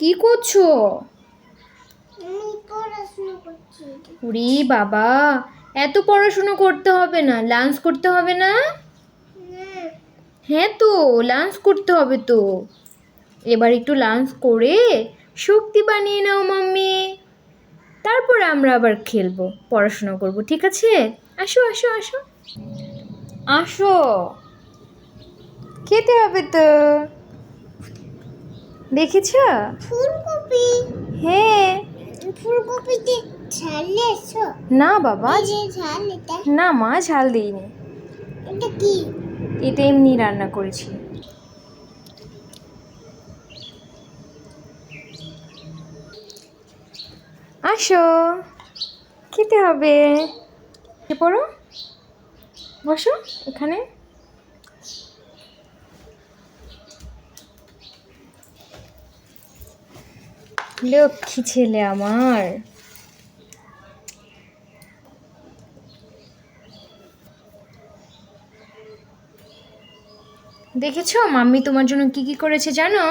কি করছ? উরি বাবা, এত পড়াশুনো করতে হবে না লাঞ্চ করতে হবে না? হ্যাঁ তো লাঞ্চ করতে হবে তো। এবার একটু লাঞ্চ করে শক্তি বানিয়ে নাও মাম্মি। তারপরে আমরা আবার খেলব, পড়াশোনা করব, ঠিক আছে? আসো আসো আসো। আসো। খেতে হবে তো। দেখেছ? ফুলকপি। হ্যাঁ। ফুলকপিতে ঝাল দিয়েছ না বাবা। ঝাল না মা ঝাল দিইনি। এটা কি? এটা এমনি রান্না করেছি। আসো। খেতে হবে। এ পড়ো। বসো এখানে। লক্ষ্মী ছেলে আমার। দেখেছ, মাম্মি তোমার জন্য কি কি করেছে জানো?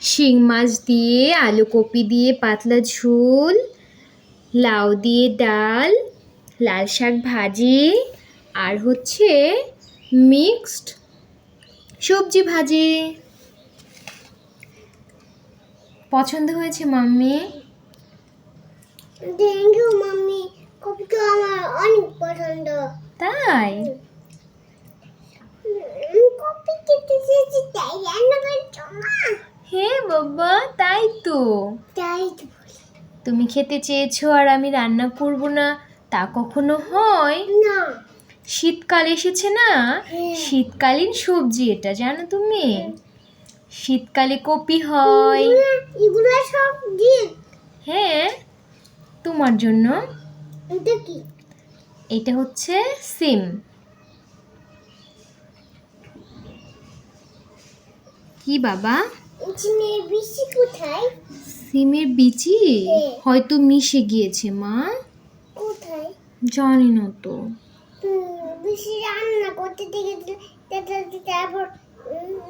শিং মাছ দিয়ে আলু কপি দিয়ে, পাতলা ঝোল, লাউ দিয়ে ডাল, লাল শাক ভাজি, আর হচ্ছে মিক্সড সবজি ভাজি। পছন্দ হয়েছে mummy? Thank you mummy. Copy তো আমার অনেক পছন্দ। তাই? হ্যাঁ বাবা তাই তো। তাই তো তুমি খেতে চেয়েছো আর আমি রান্না করব না তা কখনো হয়? না। শীতকাল এসেছে না? হ্যাঁ। শীতকালীন সবজি এটা জানো তুমি? শীতকালে কপি হয়। এগুলা- সব দিয়ে। হ্যাঁ তোমার জন্য। এটা কি? এটা হচ্ছে সিম। কি বাবা? এখানে বেশি কোথায়? সিমের বিচি? হ্যাঁ। হয়তো মিশে গিয়েছে মা। কোথায়? জানি না তো। বেশি রান্না করতে দেখে তারপর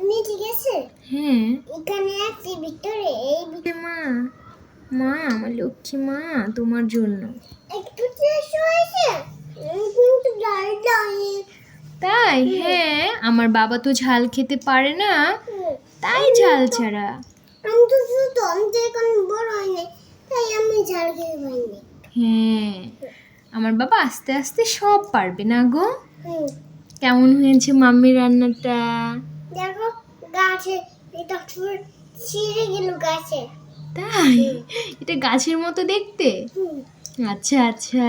নিচে গেছে? হ্যাঁ। এখানে আছে ভিতরে এই মা মা আমার লক্ষ্মী মা তোমার জন্য। একটু শেষ হয়েছে কিন্তু দাওনি তাই? হ্যাঁ আমার বাবা তো ঝাল খেতে পারে না। তাই ঝাল ছাড়া। আমি তো শুধু আমি তো এখন বড় হয়নি তাই আমি ঝাল খেতে পারিনি। হ্যাঁ। আমার বাবা আস্তে আস্তে সব পারবে না গো। কেমন হয়েছে মাম্মির রান্নাটা? দেখো গাছে এটা ফুল ছিঁড়ে গেল গাছে। তাই? এটা গাছের মতো দেখতে? আচ্ছা আচ্ছা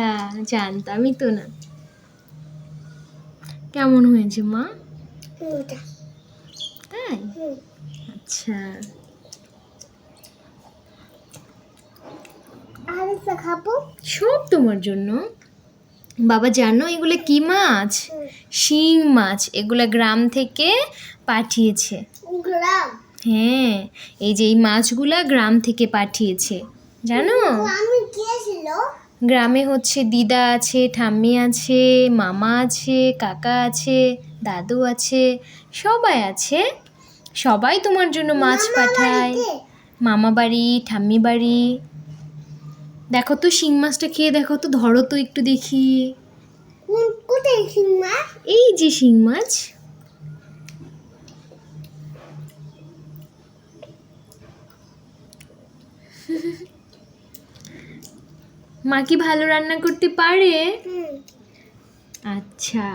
জানতামই তো না। কেমন হয়েছে মা? তাই? আচ্ছা। আর খাব? সব তোমার জন্য। বাবা জানো এগুলো কি মাছ? শিং মাছ এগুলা গ্রাম থেকে পাঠিয়েছে। গ্রাম? হ্যাঁ এই যে এই মাছগুলা গ্রাম থেকে পাঠিয়েছে। জানো? গ্রামে হচ্ছে দিদা আছে ঠাম্মি আছে মামা আছে কাকা আছে দাদু আছে সবাই আছে। সবাই তোমার জন্য মাছ পাঠায়। মামা বাড়ি ঠাম্মি বাড়ি। দেখো তো শিং মাছটা খেয়ে দেখো তো ধরো তো একটু দেখি। কোথায় সিংমা এই যে শিং মাছ। মা কি ভালো রান্না করতে পারে? আচ্ছা।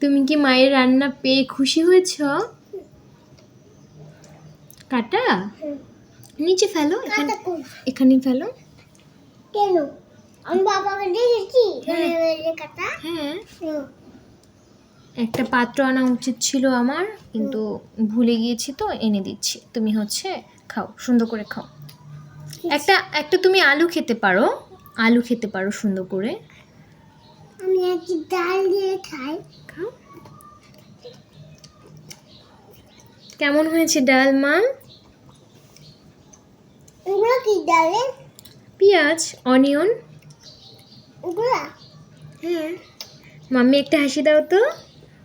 তুমি কি মায়ের রান্না পেয়ে খুশি হয়েছ? কাটা? নিচে ফেলো এখানে এখানে ফেলো। কেন? আমি বাবাকে দেখেছি হ্যাঁ। কাটা হ্যাঁ। একটা পাত্র আনা উচিত ছিল আমার কিন্তু ভুলে গিয়েছি তো এনে দিচ্ছি। তুমি হচ্ছে খাও সুন্দর করে খাও। একটা একটা তুমি আলু খেতে পারো আলু খেতে পারো সুন্দর করে। আমি আজকে ডাল দিয়ে খাই। খাও। কেমন হয়েছে ডাল মা কি ডালে? পেঁয়াজ অনিয়ন? হ্যাঁ মাম্মি একটা হাসি দাও তো।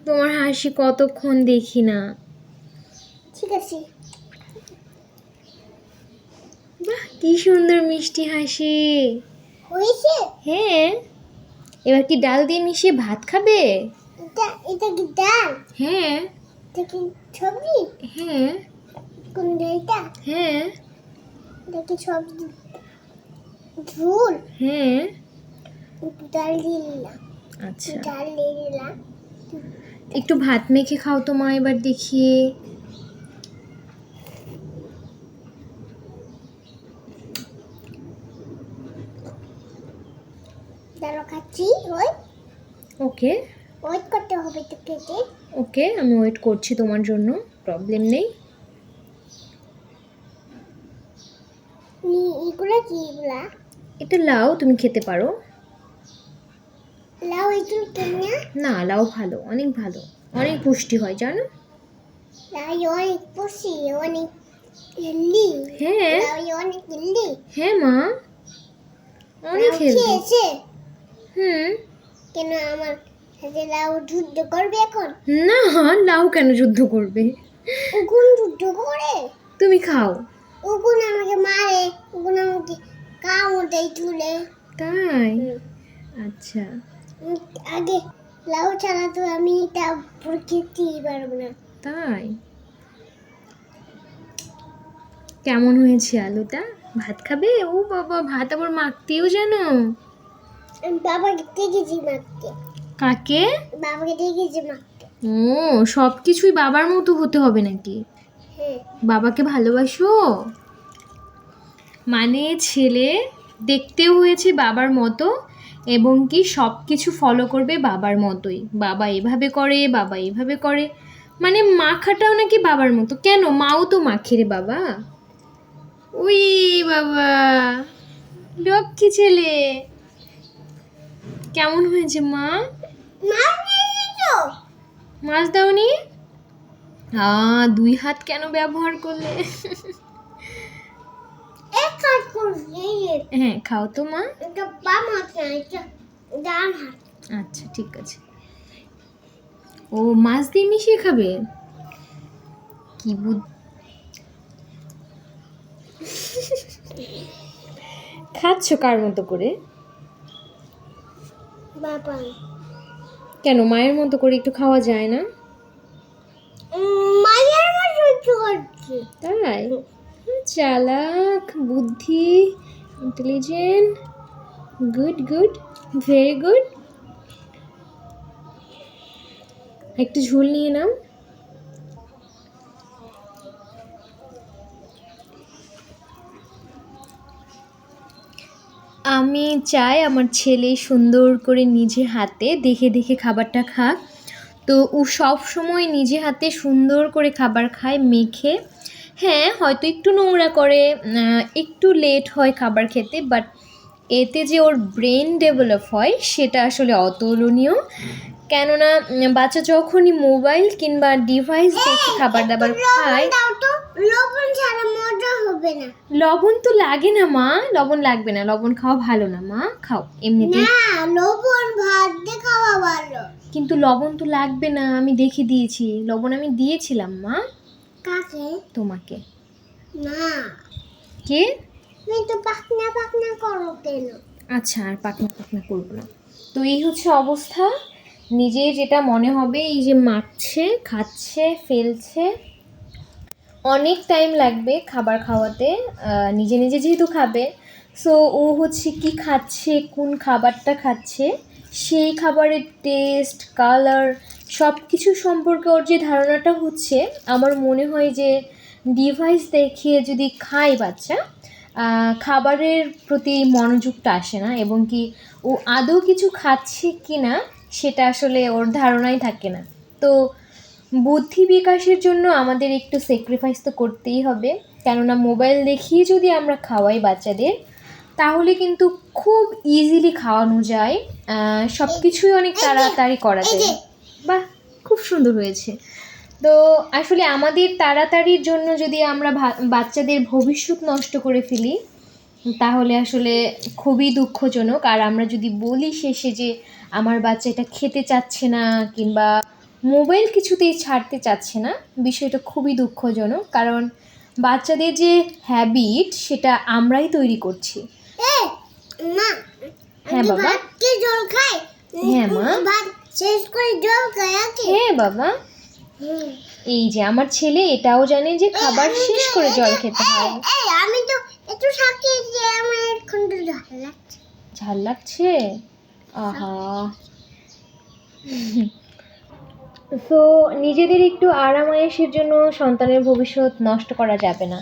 তোমার হাসি কতক্ষণ দেখি না। ঠিক আছে। বাহ কি সুন্দর মিষ্টি হাসি। হয়েছে? হ্যাঁ। এবার কি ডাল দিয়ে মিশিয়ে ভাত খাবে? এটা এটা কি ডাল? হ্যাঁ। এটা কি সবজি হ্যাঁ। কোনটা এটা? হ্যাঁ। এটা কি সবজি ঝোল? হ্যাঁ একটু ডাল দিয়ে নিলাম আচ্ছা। একটু ভাত মেখে খাও তো মা এবার দেখিয়ে। খাচ্ছি ওই। ওকে। ওয়েট করতে হবে তো খেতে ওকে আমি ওয়েট করছি তোমার জন্য প্রবলেম নেই। এগুলো কি এগুলা? এটা লাউ তুমি খেতে পারো। লাউ এগুলো কেনা না লাউ ভালো অনেক ভালো অনেক পুষ্টি হয় জানো? লাউ অনেক পুষি অনেক হেলদি। হ্যাঁ। লাউ অনেক হেলদি। হ্যাঁ মা অনেক হেলদি। হুম। কেন আমার সাথে লাউ যুদ্ধ করবে এখন? না লাউ কেন যুদ্ধ করবে? উগুন যুদ্ধ করে? তুমি খাও। উগুন আমাকে মারে উগুন আমাকে কামড় দেয় তুলে তাই? আচ্ছা। আগে লাউ ছাড়া তো আমি এটা খেতেই পারব না। তাই? কেমন হয়েছে আলুটা? ভাত খাবে? ও বাবা ভাত আবার মাখতেও জানো আমি বাবাকে দেখেছি মারতে কাকে? বাবাকে দেখেছি মারতে ও সব কিছুই বাবার মতো হতে হবে নাকি? হ্যাঁ। বাবাকে ভালোবাসো? মানে ছেলে দেখতেও হয়েছে বাবার মতো। এবং কি সব কিছু ফলো করবে বাবার মতোই। বাবা এভাবে করে বাবা এভাবে করে। মানে মাখাটাও নাকি বাবার মতো। কেন? মাও তো মাখে রে বাবা। উই বাবা লক্ষ্মী ছেলে। কেমন হয়েছে মা? মাছ দাওনি? আ দুই হাত কেন ব্যবহার করলে এক কাজ করছি এই যে, হ্যাঁ খাও তো মা। আচ্ছা ঠিক আছে। ও মাছ দিয়ে মিশিয়ে খাবে? কি বুদ্ধ খাচ্ছ কার মতো করে? বাবা। কেন মায়ের মতো করে একটু খাওয়া যায় না? মায়ের করছে। তাই? চালাক, বুদ্ধি intelligent good good very good একটু ঝোল নিয়ে নাও। আমি চাই আমার ছেলে সুন্দর করে নিজে হাতে দেখে দেখে খাবারটা খাক। তো ও সব সময় নিজে হাতে সুন্দর করে খাবার খায়, মেখে। হ্যাঁ হয়তো একটু নোংরা করে একটু লেট হয় খাবার খেতে বাট এতে যে ওর ব্রেন ডেভেলপ হয় সেটা আসলে অতুলনীয়। কেননা বাচ্চা যখনই মোবাইল কিংবা ডিভাইস দেখে খাবার দাবার খায় লবণ ছাড়া মজা হবে না। লবণ তো লাগে না মা লবণ লাগবে না লবণ খাওয়া ভালো না মা খাও এমনিতেই। না লবণ ভাত দিয়ে খাওয়া ভালো। কিন্তু লবণ তো লাগবে না আমি দেখে দিয়েছি লবণ আমি দিয়েছিলাম মা। কাকে? তোমাকে। না। কে? তুমি তো পাকনা পাকনা করো কেন? আচ্ছা আর পাকনা পাকনা করব না। তো এই হচ্ছে অবস্থা। নিজে যেটা মনে হবে এই যে মাখছে খাচ্ছে ফেলছে। অনেক টাইম লাগবে খাবার খাওয়াতে নিজে নিজে যেহেতু খাবে সো ও হচ্ছে কি খাচ্ছে কোন খাবারটা খাচ্ছে সেই খাবারের টেস্ট কালার সব কিছু সম্পর্কে ওর যে ধারণাটা হচ্ছে আমার মনে হয় যে ডিভাইস দেখিয়ে যদি খায় বাচ্চা খাবারের প্রতি মনোযোগটা আসে না এবং কি ও আদৌ কিছু খাচ্ছে কি না সেটা আসলে ওর ধারণাই থাকে না। তো বুদ্ধি বিকাশের জন্য আমাদের একটু স্যাক্রিফাইস তো করতেই হবে। কেননা মোবাইল দেখিয়ে যদি আমরা খাওয়াই বাচ্চাদের তাহলে কিন্তু খুব ইজিলি খাওয়ানো যায়। সব কিছুই অনেক তাড়াতাড়ি করা যায়। বাহ খুব সুন্দর হয়েছে। তো আসলে আমাদের তাড়াতাড়ির জন্য যদি আমরা বাচ্চাদের ভবিষ্যৎ নষ্ট করে ফেলি তাহলে আসলে খুবই দুঃখজনক। আর আমরা যদি বলি শেষে যে আমার বাচ্চা এটা খেতে চাচ্ছে না কিংবা মোবাইল কিছুতেই ছাড়তে চাচ্ছে না বিষয়টা খুবই দুঃখজনক। কারণ বাচ্চাদের যে হ্যাবিট সেটা আমরাই তৈরি করছি। হ্যাঁ, বাবা। ভাত জল খাই। হ্যাঁ, মা। হ্যাঁ বাবা। এই যে আমার ছেলে এটাও জানে যে খাবার শেষ করে জল খেতে হয় এই, আমি তো একটু সাক্ষী যে আমার এখন তো ঝাল লাগছে। ঝাল লাগছে? আহা। তো নিজেদের একটু আরাম আরামায়েশের জন্য সন্তানের ভবিষ্যৎ নষ্ট করা যাবে না।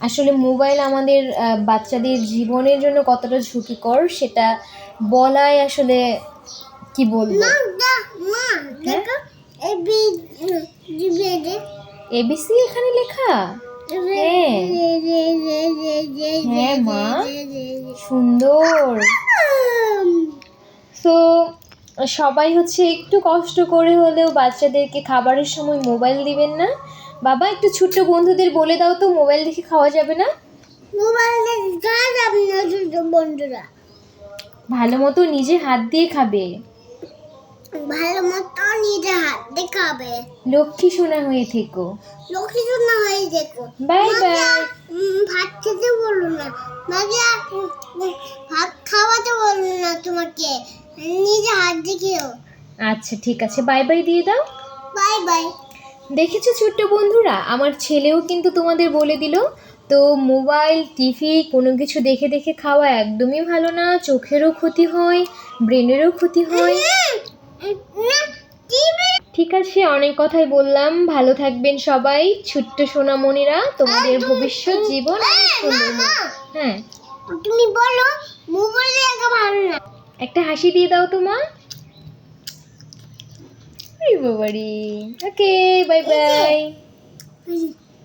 আসলে মোবাইল আমাদের বাচ্চাদের জীবনের জন্য কতটা ঝুঁকিকর সেটা বলাই আসলে কি বলব? জিবে এবিসি এখানে লেখা? হ্যাঁ। হ্যাঁ, মা। সুন্দর। তো সবাই হচ্ছে একটু কষ্ট করে হলেও বাচ্চাদেরকে খাবারের সময় মোবাইল দিবেন না। বাবা একটু ছোট্ট বন্ধুদের বলে দাও তো মোবাইল দেখে খাওয়া যাবে না? মোবাইলে যা যাবে না শুধু বন্ধুরা। ভালো মতো নিজে হাত দিয়ে খাবে। ভালো মতো নিজে হাত দেখাবে। লক্ষ্মী সোনা হয়ে থেকো। লক্ষ্মী জন্য হয়ে দেখো বাই বাই। ভাত খেতে বলো না। মাকে ভাত খাওয়াতে বলো না তোমাকে। নিজে হাত দেখিও। আচ্ছা ঠিক আছে। বাই বাই দিয়ে দাও। Bye bye. দেখেছ ছোট্ট বন্ধুরা? আমার ছেলেও কিন্তু তোমাদের বলে দিল। তো মোবাইল টিভি কোনো কিছু দেখে দেখে খাওয়া একদমই ভালো না। চোখেরও ক্ষতি হয় ব্রেনেরও ক্ষতি হয়। ঠিক আছে অনেক কথাই বললাম। ভালো থাকবেন সবাই। ছোট্ট সোনামণিরা তোমাদের ভবিষ্যৎ জীবন সুন্দর হ্যাঁ। তুমি বলো মোবাইলে ভালো না। একটা হাসি দিয়ে দাও তো মা। বাবারি। Okay bye bye